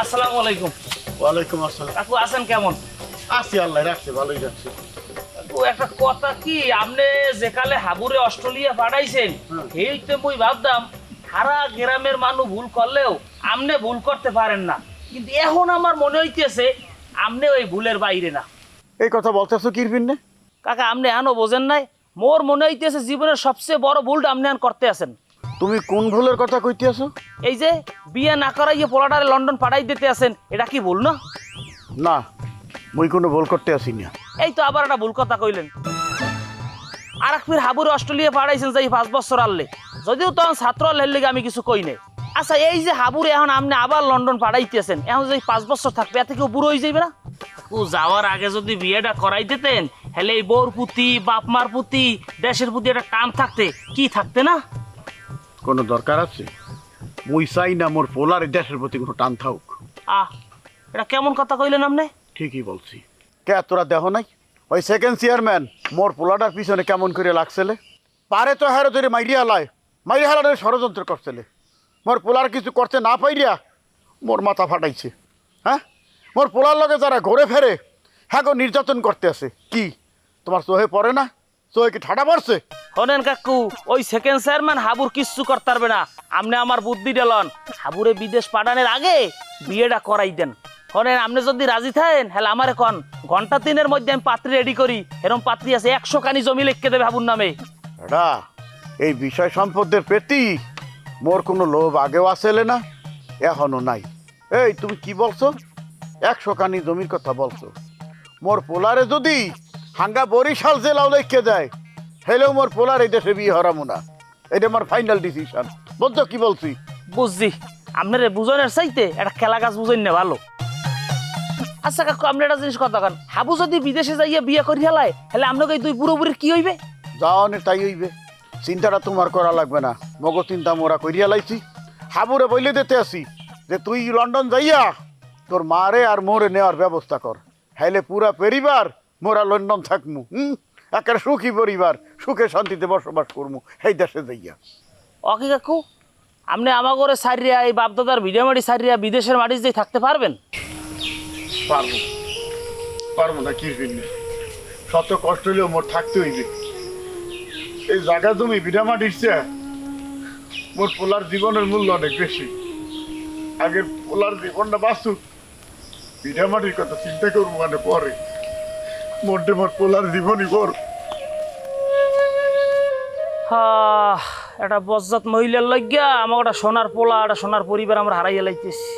আসসালামু আলাইকুম। ওয়ালাইকুম আসসালাম। কাকু আছেন কেমন? আছি আল্লাহ রাখছে ভালোই রাখছে। কাকু একটা কথা কি আপনি যেকালে হাবুরে অস্ট্রেলিয়া পাঠাইছেন এই তো মুই ভাবতাম সারা গ্রামের মানুষ ভুল করলেও আপনি ভুল করতে পারেন না। কিন্তু এখন আমার মনে হইতেছে আপনি ওই ভুলের বাইরে না। এই কথা বলতেছো কিরবিন নে? কাকা আপনি এখনও বোঝেন নাই মোর মনে হইতেছে জীবনের সবচেয়ে বড় ভুলটা আপনি এখন করতে আছেন। তুমি কোন ভুলের কথা কইতে আছো? এই যে বিয়ে না করাইয়ে পোলাটারে লন্ডন পাঠাই দিতে আছেন এটা কি ভুল না? না মুই কোনো ভুল করতে আসি না এই তো আবার একটা ভুল কথা কইলেন। আর এক ফির হাবুরে অস্ট্রেলিয়া পাঠাইছেন যাই পাঁচ বছর আনলে। যদিও তখন ছাত্র লেগে আমি কিছু কই নাই। আচ্ছা এই যে হাবুরে এখন আপনি আবার লন্ডন পাঠাইতেছেন এখন যদি পাঁচ বছর থাকবে এতে কেউ বুড়ো হয়ে যাবে না? ও যাওয়ার আগে যদি বিয়েটা করাই দিতেন হেলে এই বউর পুতি বাপ মার পুতি দেশের প্রতি একটা টান থাকতে কি থাকতে না? কোনো দরকার আছে? মুই চাই না মোর পোলার দেশের প্রতি কোনো টান থাকুক। আহ এটা কেমন কথা কইলেন আপনি? ঠিকই বলছি। কে তোরা দেহ নাই? ওই সেকেন্ড চেয়ারম্যান মোর পোলাটার পিছনে কেমন করে লাগছেলে? পারে তো হ্যারো ধরে মাইরিয়া লয় মাইরিয়া হালারে ষড়যন্ত্র করছেলে। মোর পোলার কিছু করতে না পাইরিয়া মোর মাথা ফাটাইছে। হ্যাঁ? মোর পোলার লগে যারা ঘুরে ফেরে হ্যাঁ গো নির্যাতন করতে আছে। কি? তোমার চোহে পড়ে না? চোহে কি ঠাডা পড়ছে শোনেন কাকু ওই সেকেন্ড চেয়ারম্যান হাবুর কিচ্ছু করতে পারবে না। আপনি আমার বুদ্ধি ডেলন হাবুরে বিদেশ পাঠানোর আগে বিয়েটা করাই দেন। শোনেন আপনি যদি রাজি থাকেন হ্যাঁ আমার এখন ঘণ্টা তিনের মধ্যে আমি পাত্রী রেডি করি। এরকম পাত্রী আছে একশো কানি জমি লিখকে দেবে হাবুর নামে। এডা এই বিষয় সম্পদের প্রতি মোর কোনো লোভ আগেও আসেলে না এখনও নাই। এই তুমি কি বলছো? একশো কানি জমির কথা বলছো। মোর পোলারে যদি হাঙ্গা বরিশাল জেলাও লেখকে যায়। হেলেও মোর পোলার এই দেশে বিয়ে হরামো না। এটা আমার ফাইনাল ডিসিশন বলছো কি বলছি? বুঝছি। আপনার বুঝনের চাইতে একটা খেলা গাছ বুঝেন না ভালো। আচ্ছা কাকু আপনি একটা জিনিস কথা কান। হাবু যদি বিদেশে যাইয়া বিয়ে করি হেলায় হলে আপনাকে দুই পুরোপুরির কি হইবে? যাওয়ানে তাই হইবে। চিন্তাটা তোমার করা লাগবে না। মগ চিন্তা মোরা করিয়া লাইছি। হাবুরে বইলে দিতে আসি যে তুই লন্ডন যাইয়া তোর মারে আর মোরে নেওয়ার ব্যবস্থা কর। হাইলে পুরা পরিবার মোরা লন্ডন থাকমু হুম? একের সুখী পরিবার সুখে শান্তিতে বসবাস করমু এই দেশে যাইয়া। অকি কাকু আপনি আমার ঘরে সারিয়া এই বাপদাদার ভিডিও মাটি সারিয়া বিদেশের মাটি দিয়ে থাকতে পারবেন? পারব। পারব না কি ফিরলে শত কষ্ট হলেও মোর থাকতে হইবে। এই জায়গা তুমি বিডামা দিচ্ছে মোর পোলার জীবনের মূল্য অনেক বেশি। আগের পোলার জীবনটা বাঁচুক বিডামাটির কথা চিন্তা করব মানে পরে। মোটে মোর পোলার জীবনই কর হা একটা বজ্জাত মহিলার লাগিয়া আমার একটা সোনার পোলা একটা সোনার পরিবার আমরা হারাইয়া লাইতেছি।